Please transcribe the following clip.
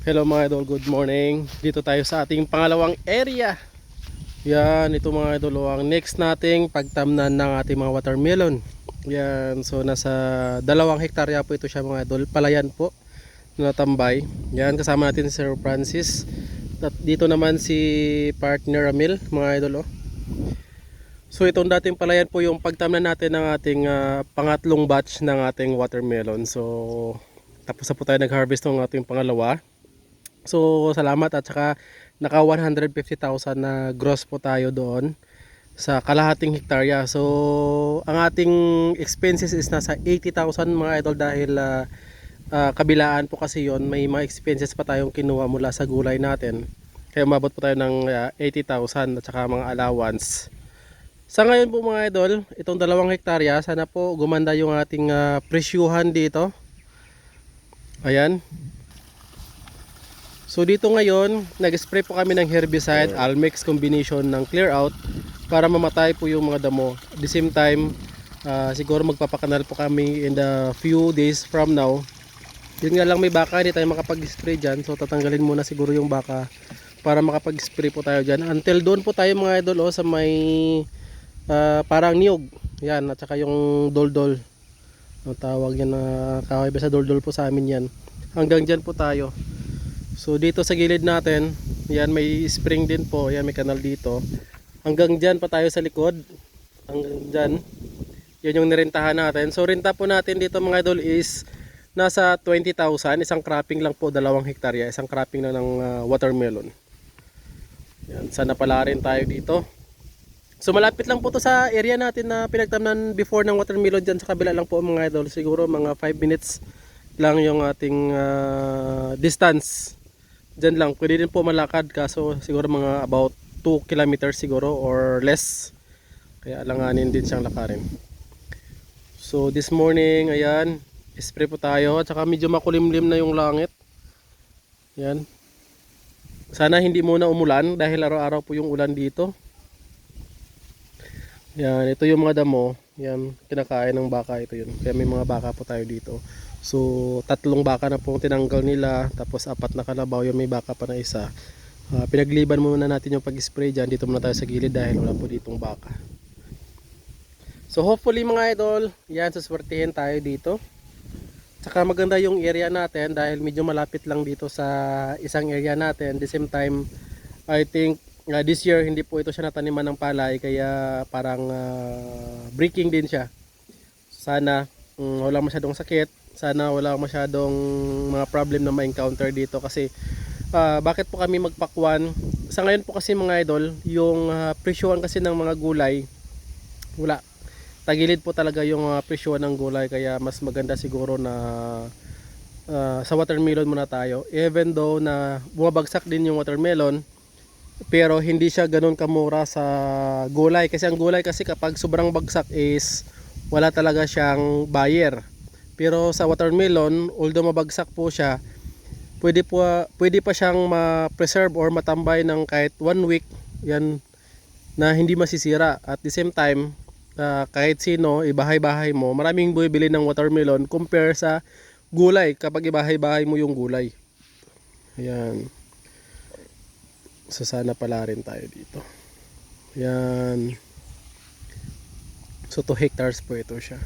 Hello mga idol, good morning. Dito tayo sa ating pangalawang area. Yan, ito mga idol, oh, ang next nating pagtamnan ng ating mga watermelon. Yan, so nasa dalawang hektarya po ito siya mga idol. Palayan po na tambay. Yan, kasama natin si Sir Francis. At dito naman si partner Ramil, mga idol. Oh. So itong dating palayan po yung pagtamnan natin ng ating ah, pangatlong batch ng ating watermelon. So tapos na po tayo nag-harvest ng ating pangalawa. So salamat at saka naka 150,000 na gross po tayo doon sa kalahating hektarya. So ang ating expenses is nasa 80,000 mga idol dahil ah, ah, kabilaan po kasi yon may mga expenses pa tayong kinuha mula sa gulay natin. Kaya umabot po tayo ng ah, 80,000 at saka mga allowance. Sa ngayon po mga idol, itong dalawang hektarya, sana po gumanda yung ating ah, presyuhan dito. Ayan. So dito ngayon, nag-spray po kami ng herbicide, Almex combination ng clear out para mamatay po yung mga damo. At the same time, ah, siguro magpapakanal po kami in the few days from now. Yun nga lang may baka, hindi tayo makapag-spray dyan. So tatanggalin muna siguro yung baka para makapag-spray po tayo dyan. Until doon po tayo mga idol oh, sa may ah, parang niyog. Yan, at saka yung doldol. Ang tawag yan na kahoy basta doldol po sa amin yan. Hanggang dyan po tayo. So dito sa gilid natin, yan may spring din po, yan may kanal dito. Hanggang dyan pa tayo sa likod. Hanggang dyan. Yan yung nirentahan natin. So renta po natin dito mga idol is nasa 20,000. Isang cropping lang po, dalawang hektarya. Isang cropping na ng ah, watermelon. Yan, sana pala rin tayo dito. So malapit lang po to sa area natin na pinagtamnan before ng watermelon dyan sa kabila lang po mga idol. Siguro mga 5 minutes lang yung ating ah, distance. Dyan lang. Pwede din po malakad kaso siguro mga about 2 kilometers siguro or less. Kaya alanganin din siyang lakarin. So this morning, ayan, spray po tayo. At saka medyo makulimlim na yung langit. Yan. Sana hindi muna umulan dahil araw-araw po yung ulan dito. Yan, ito yung mga damo. Yan, kinakain ng baka ito yun. Kaya may mga baka po tayo dito. So, tatlong baka na po ang tinanggal nila. Tapos apat na kalabaw yung may baka pa na isa. Ah, pinagliban muna natin yung pag-spray dyan. Dito muna tayo sa gilid dahil wala po ditong baka. So, hopefully mga idol, yan, suswertihin tayo dito. Tsaka maganda yung area natin dahil medyo malapit lang dito sa isang area natin. At the same time, I think uh, this year hindi po ito siya nataniman ng palay kaya parang ah, breaking din siya. Sana mm, wala masyadong sakit. Sana wala masyadong mga problem na ma-encounter dito kasi ah, bakit po kami magpakwan? Sa ngayon po kasi mga idol, yung uh, presyohan kasi ng mga gulay wala. Tagilid po talaga yung uh, presyo ng gulay kaya mas maganda siguro na uh, sa watermelon muna tayo. Even though na bumabagsak din yung watermelon pero hindi siya ganun kamura sa gulay. Kasi ang gulay kasi kapag sobrang bagsak is wala talaga siyang buyer pero sa watermelon although mabagsak po siya pwede po pwede pa siyang ma-preserve or matambay ng kahit one week yan na hindi masisira. At the same time ah, kahit sino ibahay-bahay mo maraming bumibili ng watermelon compare sa gulay. Kapag ibahay-bahay mo yung gulay. Ayan so sana pala rin tayo dito. Ayan so 2 hectares po ito siya